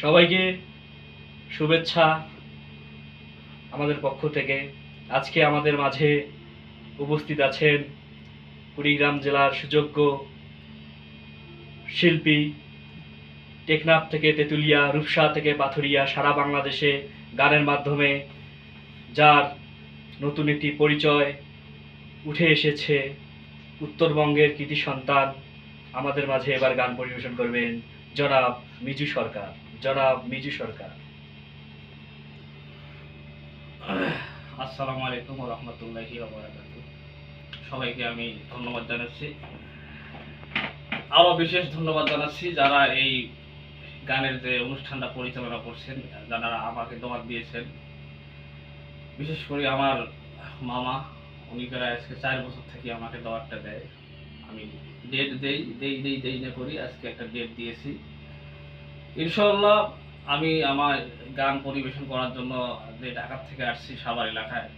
সবাইকে শুভেচ্ছা আমাদের পক্ষ থেকে। আজকে আমাদের মাঝে উপস্থিত আছেন কুড়িগ্রাম জেলার সুযোগ্য শিল্পী, টেকনাফ থেকে তেঁতুলিয়া, রূপসা থেকে পাথুরিয়া, সারা বাংলাদেশে গানের মাধ্যমে যার নতুন একটি পরিচয় উঠে এসেছে। উত্তরবঙ্গের কৃতি সন্তান আমাদের মাঝে এবার গান পরিবেশন করবেন। জনাব মিজু সরকার, জনাব মিজু সরকার। আসসালামু আলাইকুম রহমতুল্লাহি সবাইকে আমি ধন্যবাদ জানাচ্ছি। আরও বিশেষ ধন্যবাদ জানাচ্ছি যারা এই গানের যে অনুষ্ঠানটা পরিচালনা করছেন, যারা আমাকে দোয়াত দিয়েছেন। বিশেষ করে আমার মামা, উনি প্রায় আজকে চার বছর থেকে আমাকে দোয়ারটা দেয়। আমি ডেট দেই দেই দেই দেই না করি, আজকে একটা ডেট দিয়েছি। ইনশাল্লাহ আমি আমার গান পরিবেশন করার জন্য যে ঢাকার থেকে আসছি সাভার এলাকায়,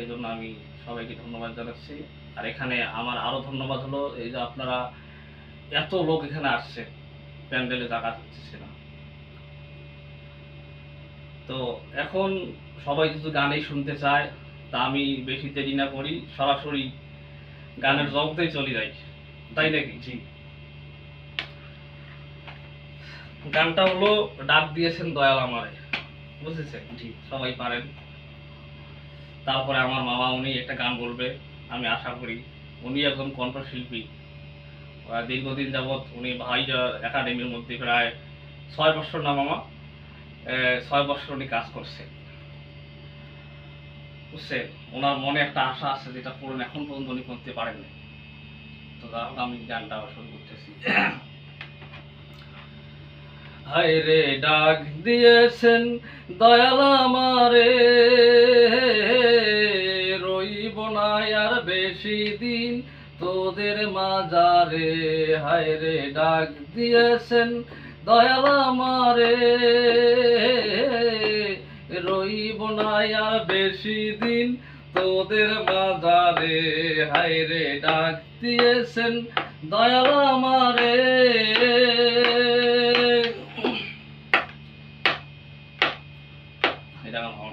এই জন্য আমি সবাইকে ধন্যবাদ জানাচ্ছি। আর এখানে আমার আরও ধন্যবাদ হলো, এই যে আপনারা এত লোক এখানে আসছে, প্যান্ডেলে জায়গা হচ্ছে না। তো এখন সবাই যদি গানেই শুনতে চায়, তা আমি বেশি দেরি না করি, সরাসরি গানের জগতেই চলে যাই। তাই নাকি? জি। গানটা হলো ডাক দিয়েছেন দয়াল আমারে। বুঝেছেন? জি। সবাই পারেন। তারপরে আমার মামা উনি একটা গান বলবে আমি আশা করি। উনি একজন কণ্ঠশিল্পী। দীর্ঘদিন যাবৎ উনি ভাইজা একাডেমির মধ্যে প্রায় ছয় বছর না মামা ছয় বছর উনি কাজ করছে। বুঝছেন ওনার মনে একটা আশা আছে যেটা পূরণ এখন পর্যন্ত উনি করতে পারেননি। তো যাই আমি গানটা শুরু করতেছি। হায় রে, ডাক দিয়েছেন দয়াল আমারে। রইব না আর বেশি দিন তোদের মাজারে। হায় রে, ডাক দিয়েছেন দয়াল আমারে। নাইয়া বেশি দিন তোদের বাজারে। হাইরে ডাক দিয়েছেন দয়াল আমারে। এটা আমার